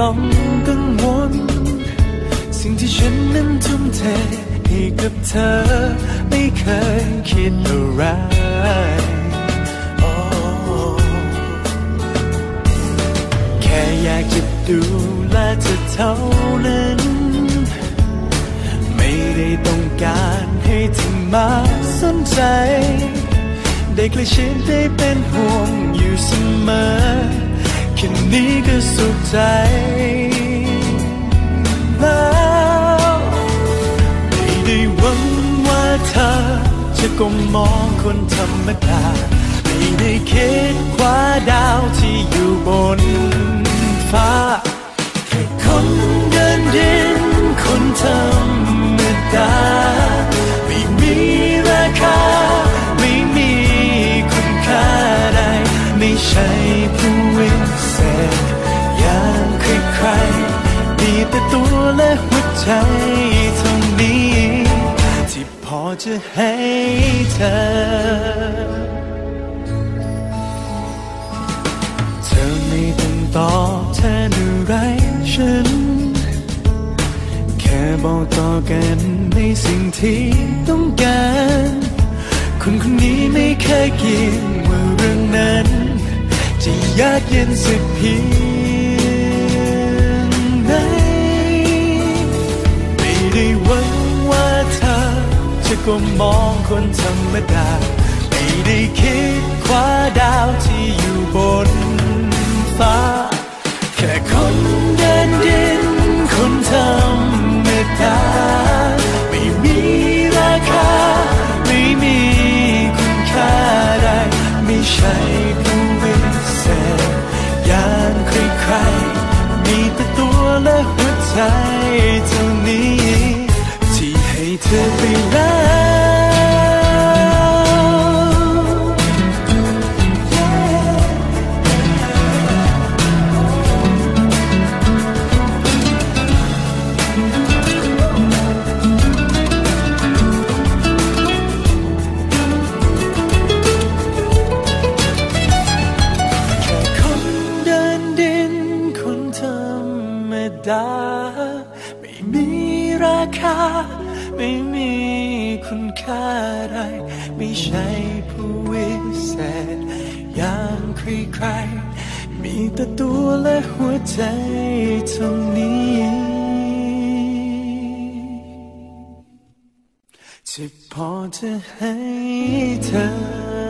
ต้องกังวล สิ่งที่ฉันนั้นทุ่มเทให้กับเธอ ไม่เคยคิดอะไรแค่อยากจะดูแลเธอเท่านั้น ไม่ได้ต้องการให้เธอมาสนใจ ได้ใกล้ชิดได้เป็นห่วงอยู่เสมอ นี้ก็สุขใจแล้วไม่ได้หวังว่าเธอ จะก้มมองคนธรรมดาไม่ได้คิดคว้าดาวที่อยู่บนฟ้าแค่คนเดินดินคนธรรมดาไม่มีราคา ไม่มีคุณค่าใดไม่ใช่ แต่ตัวและหัวใจเท่านี้ ที่พอจะให้เธอ เธอไม่ต้องตอบแทนอะไรฉัน แค่บอกต่อกันในสิ่งที่ต้องการคนคนนี้ไม่เคยคิดว่าเรื่องนั้น จะยากเย็นสักเพีย จะก้มมองคนธรรมดา ไม่ได้คิดคว้าดาวที่อยู่บนฟ้า แค่คนเดินดินคนธรรมดา ไม่มีราคา ไม่มีคุณค่าใดไม่ใช่ผู้วิเศษอย่างใครๆมีแต่ตัวและหัวใจ ดา ไม่มีราคา ไม่มีคุณค่าใดไม่ใช่ผู้วิเศษอย่างใครๆมีแต่ตัวและหัวใจเท่านี้ที่พอจะให้เธอ